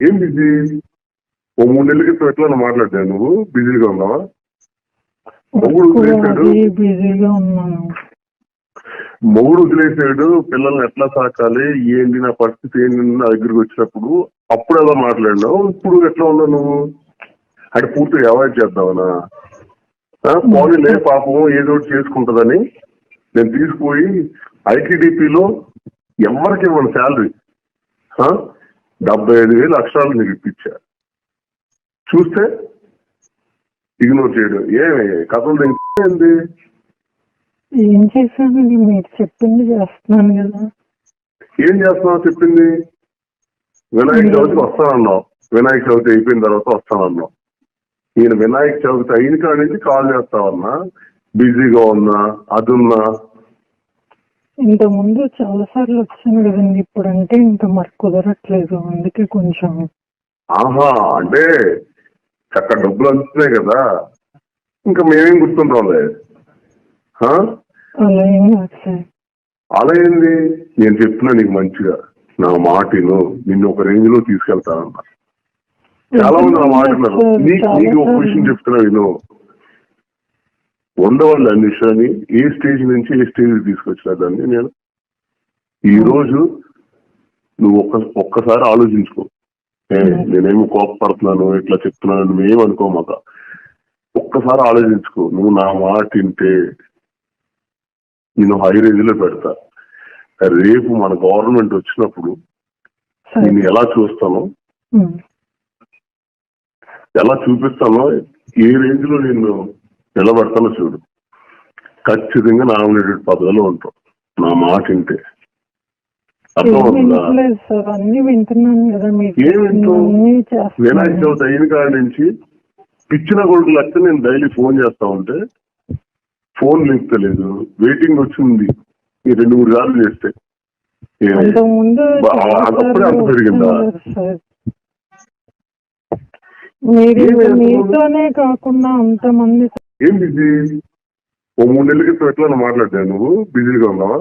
ఏం బిజీ? ఓ మూడు నెలల క్రితం ఎట్లా మాట్లాడావు నువ్వు? బిజీగా ఉన్నావా? మొగుడు వదిలేశాడు. అది బిజీగా ఉన్నాను. మొగుడు వదిలేసాడు పిల్లల్ని ఎట్లా సాకాలి? ఏంటి నా పరిస్థితి? ఏంటి నా దగ్గరికి వచ్చినప్పుడు? అప్పుడు ఎలా మాట్లాడినావు? ఇప్పుడు ఎట్లా ఉన్నావు నువ్వు? అంటే పూర్తిగా అవాయిడ్ చేద్దామనా? పోనీలే పాపం ఏదో ఒకటి చేసుకుంటుందని నేను తీసుకుపోయి ఐటీడీపీలో ఎవరికి ఇవ్వను శాలరీ. డెబ్బై ఐదు వేలు అక్షరాలు నీకు ఇప్పించా. చూస్తే ఇగ్నోర్ చేయడం. ఏమి కథలు ఏంది? ఏం చేశాను? మీరు చెప్పింది చేస్తున్నాను కదా. ఏం చేస్తున్నావు చెప్పింది? వినాయక చవితికి వస్తానన్నావు. వినాయక చవితి అయిపోయిన తర్వాత వస్తానన్నావు. నేను వినాయక చవితి అయిన కాడి నుంచి కాల్ చేస్తావన్నా. బిజీగా ఉన్నా అదున్నా ఇంత ముందు చాలా సార్లు వచ్చాను కదండి ఇప్పుడు అంటే ఇంకా మరి కుదరట్లేదు. అందుకే కొంచెం ఆహా అంటే చక్క డబ్బులు అందుతున్నాయి కదా. ఇంకా మేమేం గుర్తుంటాంలే? అలా ఏం కాదు సార్. అలా ఏంది? నేను చెప్తున్నా నీకు మంచిగా. నా మాటను నిన్ను ఒక రేంజ్లో తీసుకెళ్తానన్నా. చాలా మంది నా మాట నీకు ఒక. విషయం చెప్తున్నా విను. ఉండవాళ్ళు అన్నిషాని ఏ స్టేజ్ నుంచి ఏ స్టేజ్ తీసుకొచ్చినా దాన్ని నేను ఈ రోజు నువ్వు ఒక్క ఒక్కసారి ఆలోచించుకో. నేనేమి కోపపడుతున్నాను ఇట్లా చెప్తున్నాను నువ్వేం అనుకో మాక ఒక్కసారి ఆలోచించుకో. నువ్వు నా మాట వింటే నేను హై రేంజ్లో పెడతా. రేపు మన గవర్నమెంట్ వచ్చినప్పుడు నేను ఎలా చూస్తానో. ఎలా చూపిస్తానో ఏ రేంజ్లో నేను నిలబడతానో చూడు. ఖచ్చితంగా నామినేటెడ్ పదవిలో ఉంటాం. నా మాట వింటే. వినాయక చవితి అయిన కాడి నుంచి పిచ్చిన కొడుకు లెక్క నేను డైలీ ఫోన్ చేస్తా ఉంటే ఫోన్ తెలియదు వెయిటింగ్ వచ్చింది. ఈ రెండు మూడు సార్లు చేస్తే. అప్పుడే అంత పెరిగిందా? మీతోనే కాకుండా అంతమంది ఏం బిజీ? ఓ మూడు నెలల క్రితం ఎట్లా మాట్లాడావు నువ్వు? బిజీగా ఉన్నావా?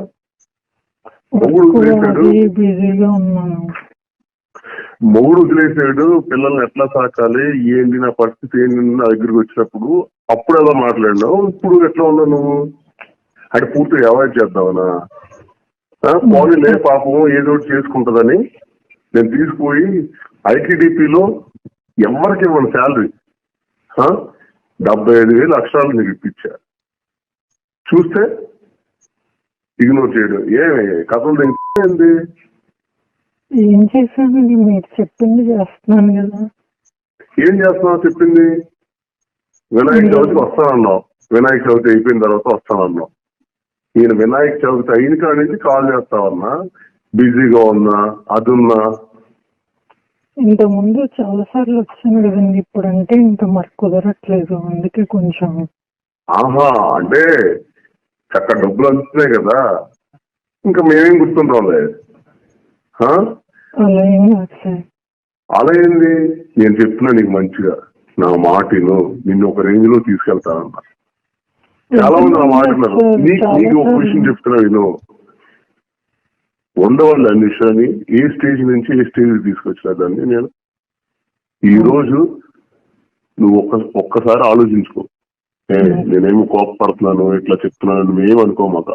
మొగుడు వదిలేశాడు. అది బిజీగా ఉన్నాను. మొగుడు వదిలేసాడు పిల్లల్ని ఎట్లా సాకాలి? ఏంటి నా పరిస్థితి? ఏంటి నా దగ్గరికి వచ్చినప్పుడు? అప్పుడు ఎలా మాట్లాడినావు? ఇప్పుడు ఎట్లా ఉన్నావు నువ్వు? అంటే పూర్తిగా అవాయిడ్ చేద్దామనా? పోనీలే పాపం ఏదో ఒకటి చేసుకుంటుందని నేను తీసుకుపోయి ఐటీడీపీలో ఎవరికి ఇవ్వను శాలరీ. డెబ్బై ఐదు వేలు అక్షరాలు నీకు ఇప్పించా. చూస్తే ఇగ్నోర్ చేయడం. ఏమి? కథలు ఏంది? ఏం చేశాను? మీరు చెప్పింది చేస్తున్నాను కదా. ఏం చేస్తున్నావు చెప్పింది? వినాయక చవితికి వస్తానన్నావు. వినాయక చవితి అయిపోయిన తర్వాత వస్తానన్నావు. నేను వినాయక చవితి అయిన కాడి నుంచి కాల్ చేస్తావన్నా? బిజీగా ఉన్నా? అదున్నా? ఇంత ముందు చాలా సార్లు వచ్చాను కదండి ఇప్పుడు అంటే ఇంకా మరి కుదరట్లేదు. అందుకే కొంచెం ఆహా అంటే చక్క డబ్బులు అందుతున్నాయి కదా. ఇంకా మేమేం గుర్తుంటాంలే ఆ? అలా ఏం కాదు సార్. అలా ఏంది? నేను చెప్తున్నా నీకు మంచిగా. నా మాటను నిన్ను ఒక రేంజ్లో తీసుకెళ్తానన్నా. చాలా మంది నా మాట నీకు నీకు ఒక. విషయం చెప్తున్నా విను. ఉండవాళ్ళు అన్నిషాని ఏ స్టేజ్ నుంచి ఏ స్టేజ్ తీసుకొచ్చినా దాన్ని నేను ఈ రోజు నువ్వు ఒక్క ఒక్కసారి ఆలోచించుకో. నేనేమి కోపపడుతున్నాను ఇట్లా చెప్తున్నాను నువ్వేం అనుకో మాక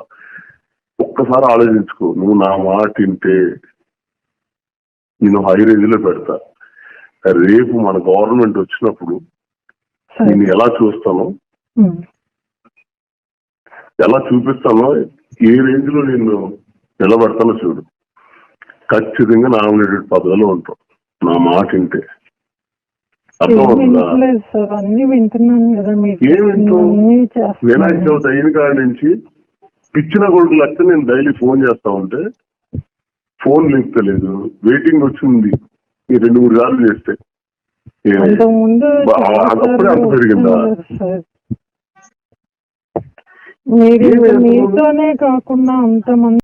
ఒక్కసారి ఆలోచించుకో. నువ్వు నా మాట వింటే నేను హై రేంజ్లో పెడతా. రేపు మన గవర్నమెంట్ వచ్చినప్పుడు నేను ఎలా చూస్తానో. ఎలా చూపిస్తానో ఏ రేంజ్లో నేను నిలబడతానో చూడు. ఖచ్చితంగా నామినేటెడ్ పదవిలో ఉంటాం నా మాట వింటే. వినాయక చవితి అయిన కాడి నుంచి పిచ్చిన కొడుకు లెక్క నేను డైలీ ఫోన్ చేస్తా ఉంటే ఫోన్ తెలియదు వెయిటింగ్ వచ్చింది. ఈ రెండు మూడు సార్లు చేస్తే. అప్పుడే అంత పెరిగిందా? మీతోనే కాకుండా అంతమంది